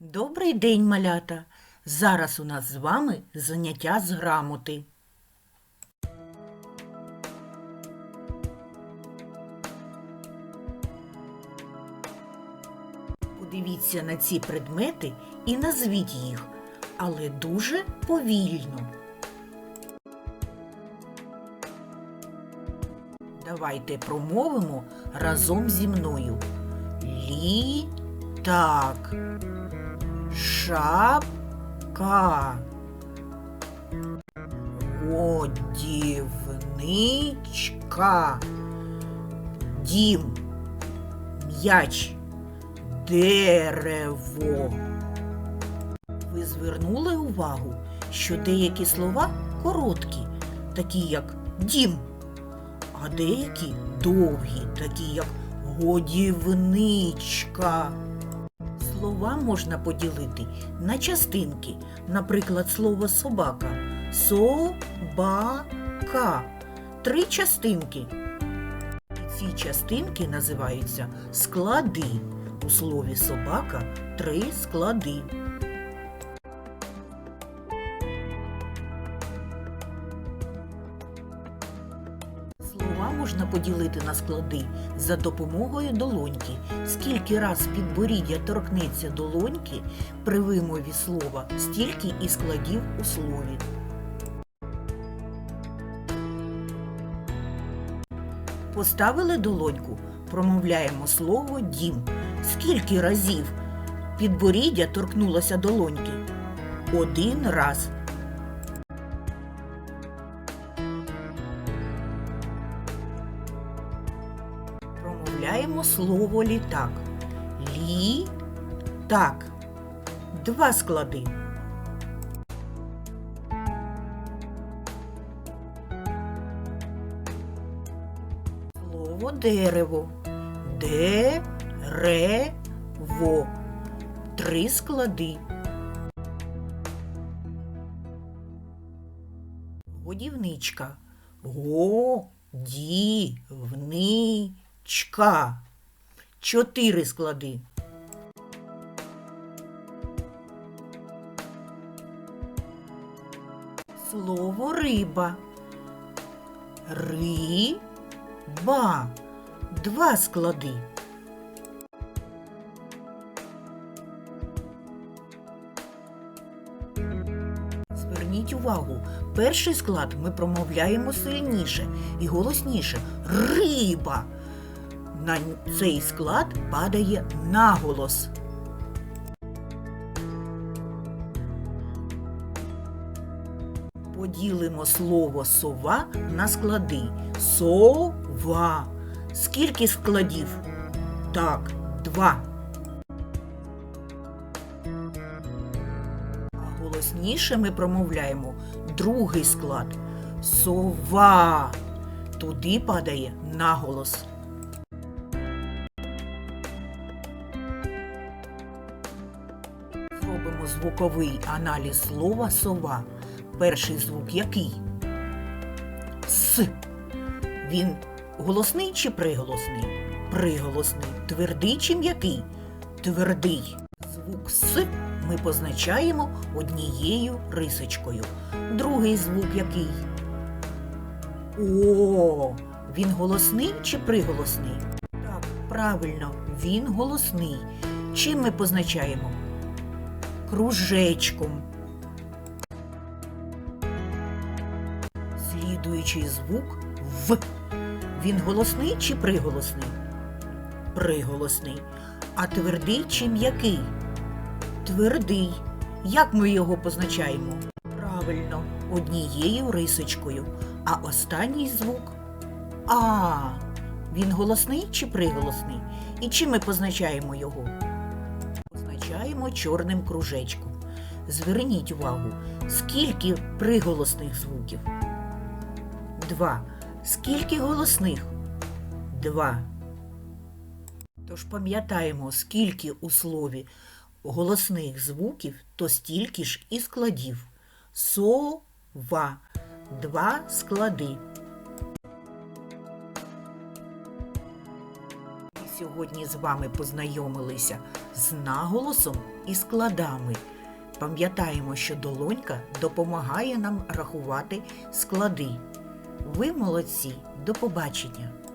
Добрий день, малята! Зараз у нас з вами заняття з грамоти. Подивіться на ці предмети і назвіть їх, але дуже повільно. Давайте промовимо разом зі мною. Літак. Шапка. Годівничка. Дім. М'яч. Дерево. Ви звернули увагу, що деякі слова короткі, такі як дім, а деякі довгі, такі як годівничка. Слова можна поділити на частинки. Наприклад, слово собака. Собака. Три частинки. Ці частинки називаються склади. У слові собака три склади. Поділити на склади за допомогою долоньки. Скільки раз підборіддя торкнеться долоньки при вимові слова, стільки і складів у слові. Поставили долоньку, промовляємо слово дім. Скільки разів підборіддя торкнулося долоньки? Один раз. Промовляємо слово літак. Лі-так. Два склади. Слово дерево. Де-ре-во. Три склади. Годівничка. Годівничка. Чотири склади. Слово риба. Риба. Два склади. Зверніть увагу, перший склад ми промовляємо сильніше і голосніше. Риба. На цей склад падає наголос. Поділимо слово сова на склади. Сова. Скільки складів? Так, два. А голосніше ми промовляємо другий склад. Сова. Туди падає наголос. Звуковий аналіз слова сова. Перший звук який? С. Він голосний чи приголосний? Приголосний. Твердий чи м'який? Твердий. Звук С ми позначаємо однією рисочкою. Другий звук який? О. Він голосний чи приголосний? Так, правильно, він голосний. Чим ми позначаємо? Кружечком. Слідуючий звук В. Він голосний чи приголосний? Приголосний. А твердий чи м'який? Твердий. Як ми його позначаємо? Правильно, однією рисочкою. А останній звук А. Він голосний чи приголосний? І чим ми позначаємо його? Позначаємо чорним кружечком. Зверніть увагу, скільки приголосних звуків? Два. Скільки голосних? Два. Тож пам'ятаємо, скільки у слові голосних звуків, то стільки ж і складів. Сова. Два склади. Сьогодні з вами познайомилися з наголосом і складами. Пам'ятаємо, що долонька допомагає нам рахувати склади. Ви молодці, до побачення!